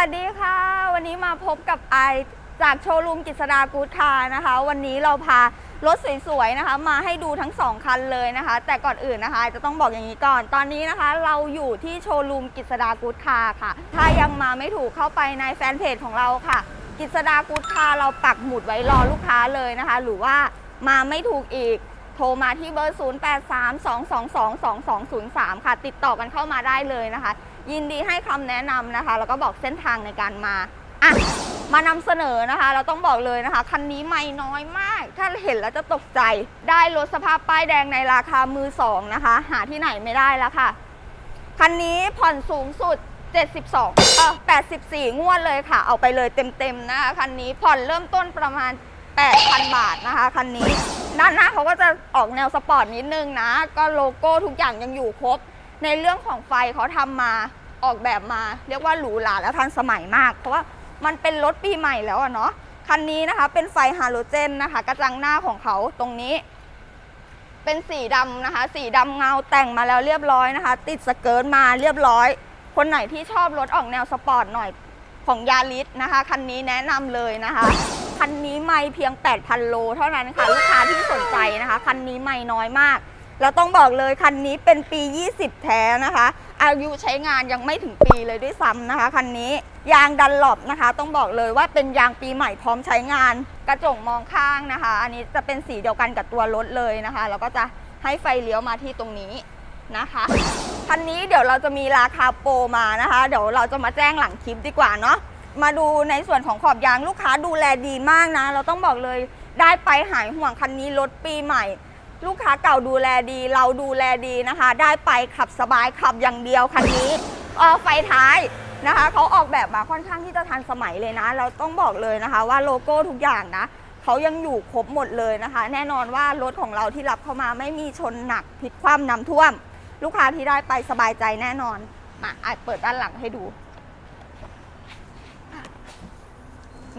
วัสดีค่ะ วันนี้มาพบกับไอจากโชว์รูมกิษดากูดคาร์นะคะ วันนี้เราพารถสวยๆนะคะ มาให้ดูทั้งสองคันเลยนะคะ แต่ก่อนอื่นนะคะ จะต้องบอกอย่างนี้ก่อน ตอนนี้นะคะ เราอยู่ที่โชว์รูมกิษดากูดคาร์ค่ะ ถ้ายังมาไม่ถูกเข้าไปในแฟนเพจของเราค่ะ กิษดากูดคาร์เราปักหมุดไว้รอลูกค้าเลยนะคะ หรือว่ามาไม่ถูกอีกโทรมาที่เบอร์ 0832222203 ค่ะ ติดต่อกันเข้ามาได้เลยนะคะ ยินดีให้คำแนะนำนะคะ แล้วก็บอกเส้นทางในการมาอะมานำเสนอนะคะ เราต้องบอกเลยนะคะ คันนี้ไม่น้อยมาก ถ้าเห็นแล้วจะตกใจได้รถสภาพป้ายแดงในราคามือสองนะคะ หาที่ไหนไม่ได้แล้วค่ะ คันนี้ผ่อนสูงสุด 72เออ84 งวดเลยค่ะ เอาไปเลยเต็มๆนะคะคันนี้ผ่อนเริ่มต้นประมาณ 8,000 บาทนะคะคันนี้ ด้านหน้าเขาก็จะออกแนวสปอร์ตนิดนึงนะ ก็โลโก้ทุกอย่างยังอยู่ครบ ในเรื่องของไฟเขาทำมาออกแบบมา เรียกว่าหรูหราและทันสมัยมาก เพราะว่ามันเป็นรถปีใหม่แล้วอะเนาะคันนี้นะคะ เป็นไฟฮาโลเจนนะคะ กระจังหน้าของเขาตรงนี้ เป็นสีดำนะคะ สีดำเงาแต่งมาแล้วเรียบร้อยนะคะ ติดสเกิร์ตมาเรียบร้อย คนไหนที่ชอบรถออกแนวสปอร์ตหน่อยของยาริสนะคะ คันนี้แนะนำเลยนะคะคันนี้ไม่เพียง 8,000 โล เท่านั้นค่ะ ลูกค้าที่สนใจนะคะ คันนี้ไม่น้อยมาก แล้วต้องบอกเลยคันนี้เป็นปี 20 แท้นะคะ อายุใช้งานยังไม่ถึงปีเลยด้วยซ้ำนะคะคันนี้ยางดันหลบนะคะ ต้องบอกเลยว่าเป็นยางปีใหม่พร้อมใช้งาน กระจกมองข้างนะคะ อันนี้จะเป็นสีเดียวกันกับตัวรถเลยนะคะแล้วก็จะให้ไฟเลี้ยวมาที่ตรงนี้นะคะคันนี้เดี๋ยวเราจะมีราคาโปรมานะคะ เดี๋ยวเราจะมาแจ้งหลังคลิปดีกว่าเนาะมาดูในส่วนของขอบยางลูกค้าดูแลดีมากนะ เราต้องบอกเลยได้ไปหายห่วงคันนี้รถปีใหม่ ลูกค้าเก่าดูแลดี เราดูแลดีนะคะ ได้ไปขับสบายขับอย่างเดียวคันนี้เออไฟท้ายนะคะเขาออกแบบมาค่อนข้างที่จะทันสมัยเลยนะ เราต้องบอกเลยนะคะว่าโลโก้ทุกอย่างนะเขายังอยู่ครบหมดเลยนะคะ แน่นอนว่ารถของเราที่รับเข้ามาไม่มีชนหนักพลิกคว่ำน้ำท่วม ลูกค้าที่ได้ไปสบายใจแน่นอนมาอาจเปิดด้านหลังให้ดู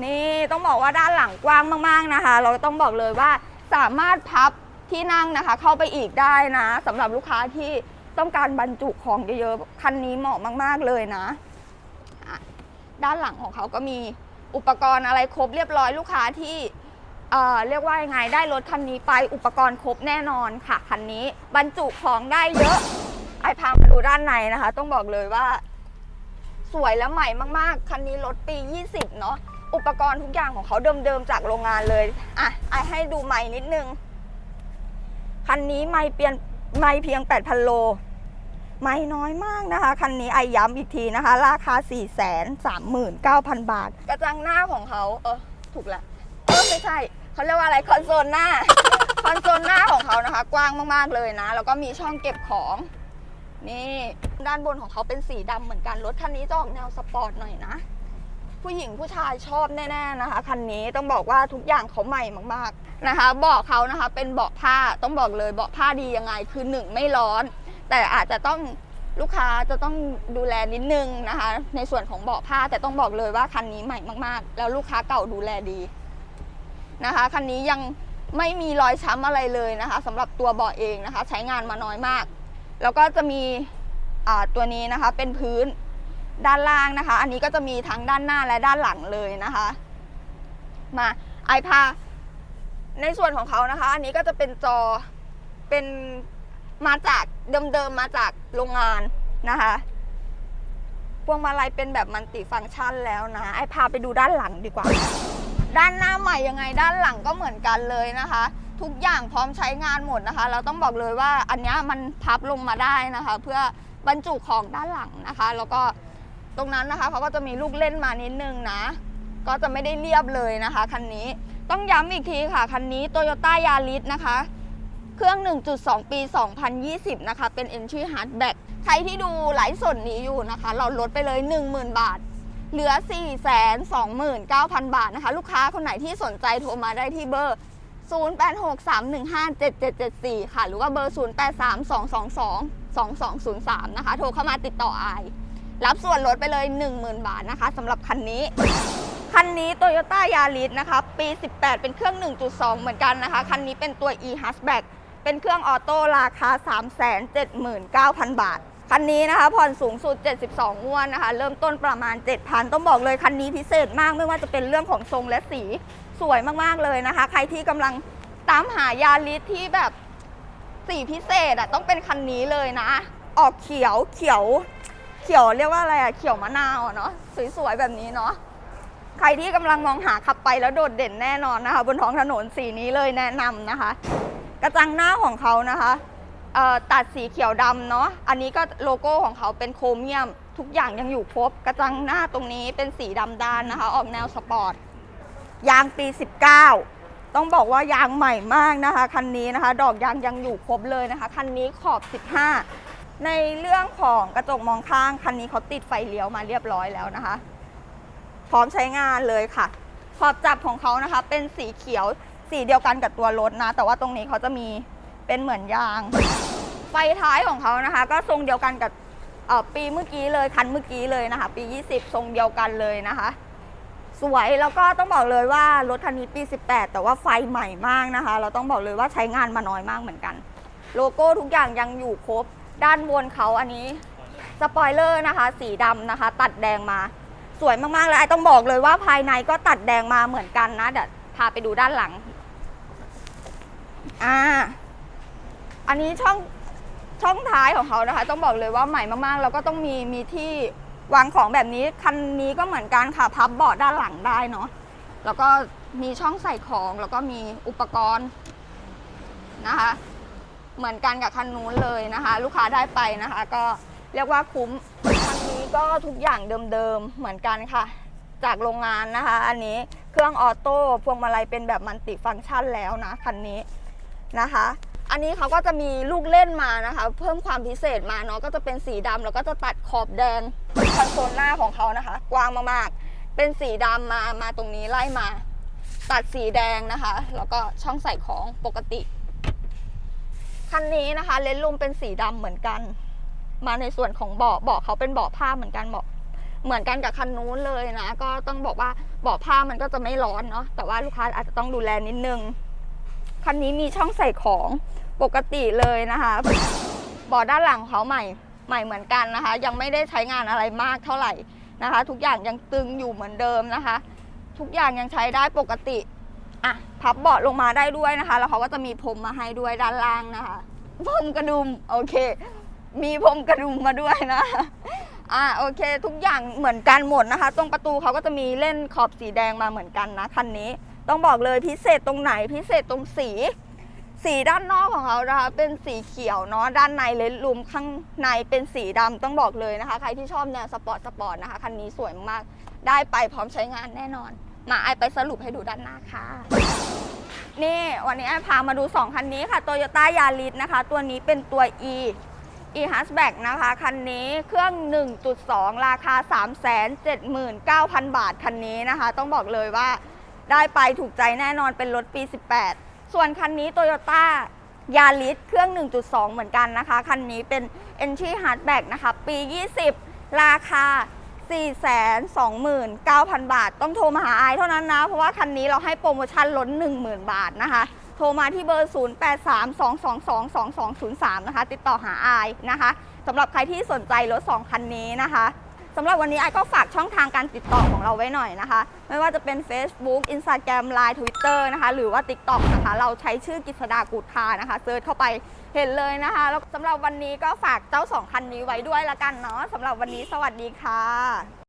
นี่ต้องบอกว่าด้านหลังกว้างมาก ๆนะคะ เราต้องบอกเลยว่าสามารถพับ ที่นั่งนะคะ เข้าไปอีกได้นะสำหรับลูกค้าที่ต้องการบรรจุของเยอะๆคันนี้เหมาะมาก ๆ เลยนะะด้านหลังของเขาก็มีอุปกรณ์อะไรครบเรียบร้อยลูกค้าที่เอ่อเรียกว่ายังไงได้รถคันนี้ไปอุปกรณ์ครบแน่นอนค่ะคันนี้บรรจุของได้เยอะ ไอพามาดูด้านในนะคะ ต้องบอกเลยว่า สวยและใหม่มากๆคันนี้รถปี 20 เนาะอุปกรณ์ทุกอย่างของเขาเดิมๆจากโรงงานเลยอะไอให้ดูใหม่นิดนึง คันนี้ไม่เปลี่ยนไม่เพียง 8,000 โล ไม่น้อยมากนะคะ คันนี้ไอย้ำอีกทีนะคะ ราคา 439,000 บาท กระจังหน้าของเขาเออถูกแล้วเออไม่ใช่เขาเรียกว่าอะไรคอนโซลหน้า คอนโซลหน้าของเขานะคะ กว้างมากๆเลยนะ แล้วก็มีช่องเก็บของนี่ด้านบนของเขาเป็นสีดำเหมือนกันรถคันนี้จะออกแนวสปอร์ตหน่อยนะ ผู้หญิงผู้ชายชอบแน่ๆนะคะคันนี้ต้องบอกว่าทุกอย่างเขาใหม่มากๆนะคะ เบาะเขานะคะเป็นเบาะผ้าต้องบอกเลยเบาะผ้าดียังไงคือหนึ่งไม่ร้อน แต่อาจจะต้องลูกค้าจะต้องดูแลนิดนึงนะคะ ในส่วนของเบาะผ้าแต่ต้องบอกเลยว่าคันนี้ใหม่มากๆ แล้วลูกค้าเก่าดูแลดีนะคะคันนี้ยังไม่มีรอยช้ำอะไรเลยนะคะสำหรับตัวเบาะเองนะคะ ใช้งานมาน้อยมาก แล้วก็จะมีอ่าตัวนี้นะคะเป็นพื้น ด้านล่างนะคะ อันนี้ก็จะมีทั้งด้านหน้าและด้านหลังเลยนะคะ มาไอพาในส่วนของเขานะคะ อันนี้ก็จะเป็นจอเป็นมาจากเดิมๆมาจากโรงงานนะคะพวงมาลัยเป็นแบบมันติฟังก์ชันแล้วนะ ไอพาไปดูด้านหลังดีกว่า ด้านหน้าใหม่ยังไงด้านหลังก็เหมือนกันเลยนะคะ ทุกอย่างพร้อมใช้งานหมดนะคะ เราต้องบอกเลยว่าอันนี้มันพับลงมาได้นะคะ เพื่อบรรจุของด้านหลังนะคะ แล้วก็ ตรงนั้นนะคะเขาก็จะมีลูกเล่นมานิดนึงนะ ก็จะไม่ได้เรียบเลยนะคะคันนี้ต้องย้ำอีกทีค่ะคันนี้ Toyota Yaris นะคะ เครื่อง 1.2 ปี 2020 นะคะ เป็น Entry Hardback ใครที่ดูไลฟ์สดนี้อยู่นะคะ เราลดไปเลย 10,000 บาท เหลือ 429,000 บาทนะคะ ลูกค้าคนไหนที่สนใจโทรมาได้ที่เบอร์ 0863157774 ค่ะ หรือว่าเบอร์ 0832222203 นะคะ โทรเข้ามาติดต่ออาย รับส่วนลดไปเลย 10,000 บาทนะคะสำหรับคันนี้ คันนี้ Toyota Yaris นะคะ ปี 18 เป็นเครื่อง 1.2 เหมือนกันนะคะ คันนี้เป็นตัว e hatchback เป็นเครื่องออโต้ราคา 379,000 บาท คันนี้นะคะ ผ่อนสูงสุด 72งวดนะคะ เริ่มต้นประมาณ 7,000 ต้องบอกเลยคันนี้พิเศษมากไม่ว่าจะเป็นเรื่องของทรงและสีสวยมาก ๆ เลยนะคะ ใครที่กำลังตามหายาลิสที่แบบสีพิเศษอะต้องเป็นคันนี้เลยนะ ออกเขียวเขียว เขียวเรียกว่าอะไรอะเขียวมะนาวอะเนาะสวยๆแบบนี้เนาะใครที่กำลังมองหาขับไปแล้วโดดเด่นแน่นอนนะคะ บนท้องถนนสีนี้เลยแนะนำนะคะ กระจังหน้าของเขานะคะตัดสีเขียวดำเนาะอันนี้ก็โลโก้ของเขาเป็นโครเมียม ทุกอย่างยังอยู่ครบ กระจังหน้าตรงนี้เป็นสีดำด้านนะคะ ออกแนวสปอร์ตยางปี 19 ต้องบอกว่ายางใหม่มากนะคะ คันนี้นะคะ ดอกยางยังอยู่ครบเลยนะคะ คันนี้ขอบ 15 ในเรื่องของกระจกมองข้างคันนี้เขาติดไฟเลี้ยวมาเรียบร้อยแล้วนะคะ พร้อมใช้งานเลยค่ะ ขอบจับของเขานะคะ เป็นสีเขียวสีเดียวกันกับตัวรถนะ แต่ว่าตรงนี้เขาจะมีเป็นเหมือนยาง ไฟท้ายของเขานะคะ ก็ทรงเดียวกันกับปีเมื่อกี้เลยคันเมื่อกี้เลยนะคะ ปี 20 ทรงเดียวกันเลยนะคะ สวยแล้วก็ต้องบอกเลยว่ารถคันนี้ปี 18 แต่ว่าไฟใหม่มากนะคะ เราต้องบอกเลยว่าใช้งานมาน้อยมากเหมือนกัน โลโก้ทุกอย่างยังอยู่ครบ ด้านบนเขาอันนี้สปอยเลอร์นะคะ สีดำนะคะ ตัดแดงมา สวยมากๆเลยไอต้องบอกเลยว่าภายในก็ตัดแดงมาเหมือนกันนะเดี๋ยวพาไปดูด้านหลังอ่าอันนี้ช่องช่องท้ายของเขานะคะ ต้องบอกเลยว่าใหม่มากๆ แล้วก็ต้องมีมีที่วางของแบบนี้คันนี้ก็เหมือนกันค่ะพับเบาะด้านหลังได้เนาะแล้วก็มีช่องใส่ของแล้วก็มีอุปกรณ์นะคะ เหมือนกันกับคันนู้นเลยนะคะ ลูกค้าได้ไปนะคะ ก็เรียกว่าคุ้มคันนี้ก็ทุกอย่างเดิมๆเหมือนกันค่ะ จากโรงงานนะคะ อันนี้เครื่องออโต้พวงมาลัยเป็นแบบมันติฟังก์ชันแล้วนะคันนี้นะคะ อันนี้เขาก็จะมีลูกเล่นมานะคะ เพิ่มความพิเศษมาเนาะก็จะเป็นสีดำแล้วก็จะตัดขอบแดงคอนโซลหน้าของเขานะคะ กว้างมากๆ เป็นสีดำมามาตรงนี้ไล่มา ตัดสีแดงนะคะ แล้วก็ช่องใส่ของปกติ คันนี้นะคะ เลนส์ลุมเป็นสีดำเหมือนกัน มาในส่วนของเบาะเบาะเขาเป็นเบาะผ้าเหมือนกันเบาะเหมือนกันกับคันนู้นเลยนะ ก็ต้องบอกว่าเบาะผ้ามันก็จะไม่ร้อนเนาะแต่ว่าลูกค้าอาจจะต้องดูแลนิดนึงคันนี้มีช่องใส่ของปกติเลยนะคะเบาะด้านหลังของเขาใหม่ใหม่เหมือนกันนะคะ ยังไม่ได้ใช้งานอะไรมากเท่าไหร่นะคะ ทุกอย่างยังตึงอยู่เหมือนเดิมนะคะ ทุกอย่างยังใช้ได้ปกติ อะพับเบาะลงมาได้ด้วยนะคะ แล้วเขาก็จะมีพรมมาให้ด้วยด้านล่างนะคะพรมกระดุมโอเค มีพรมกระดุมมาด้วยนะอ่าโอเค ทุกอย่างเหมือนกันหมดนะคะ ตรงประตูเขาก็จะมีเล่นขอบสีแดงมาเหมือนกันนะคันนี้ ต้องบอกเลยพิเศษตรงไหนพิเศษตรงสี สีด้านนอกของเขานะคะเป็นสีเขียวเนาะด้านในเลนส์ลุมข้างในเป็นสีดำต้องบอกเลยนะคะ ใครที่ชอบแนวสปอร์ตสปอร์ตนะคะคันนี้สวยมากได้ไปพร้อมใช้งานแน่นอน มาไอไปสรุปให้ดูด้านหน้าค่ะ นี่วันนี้ไอพามาดู 2 คันนี้ค่ะ Toyota Yaris นะคะ ตัวนี้เป็นตัว E e hatchback นะคะ คันนี้เครื่อง 1.2 ราคา 379,000 บาท คันนี้นะคะ ต้องบอกเลยว่าได้ไปถูกใจแน่นอนเป็นรถปี 18 ส่วนคันนี้ Toyota Yaris เครื่อง 1.2 เหมือนกันนะคะ คันนี้เป็น Entry hatchback นะคะ ปี 20 ราคา 429,000 บาท ต้องโทรมาหาไอเท่านั้นนะ เพราะว่าคันนี้เราให้โปรโมชั่นลด10,000 บาทนะคะ โทรมาที่เบอร์ 0832222203 นะคะ ติดต่อหาไอนะคะสำหรับใครที่สนใจรถ 2 คันนี้นะคะ สำหรับวันนี้ไอก็ฝากช่องทางการติดต่อของเราไว้หน่อยนะคะ ไม่ว่าจะเป็น Facebook Instagram Line Twitter นะคะ หรือว่า TikTok นะคะ เราใช้ชื่อกิษดากูดคานะคะเซิร์ชเข้าไปเห็นเลยนะคะ แล้วสำหรับวันนี้ก็ฝากเจ้าสองคันนี้ไว้ด้วยละกันเนาะสำหรับวันนี้สวัสดีค่ะ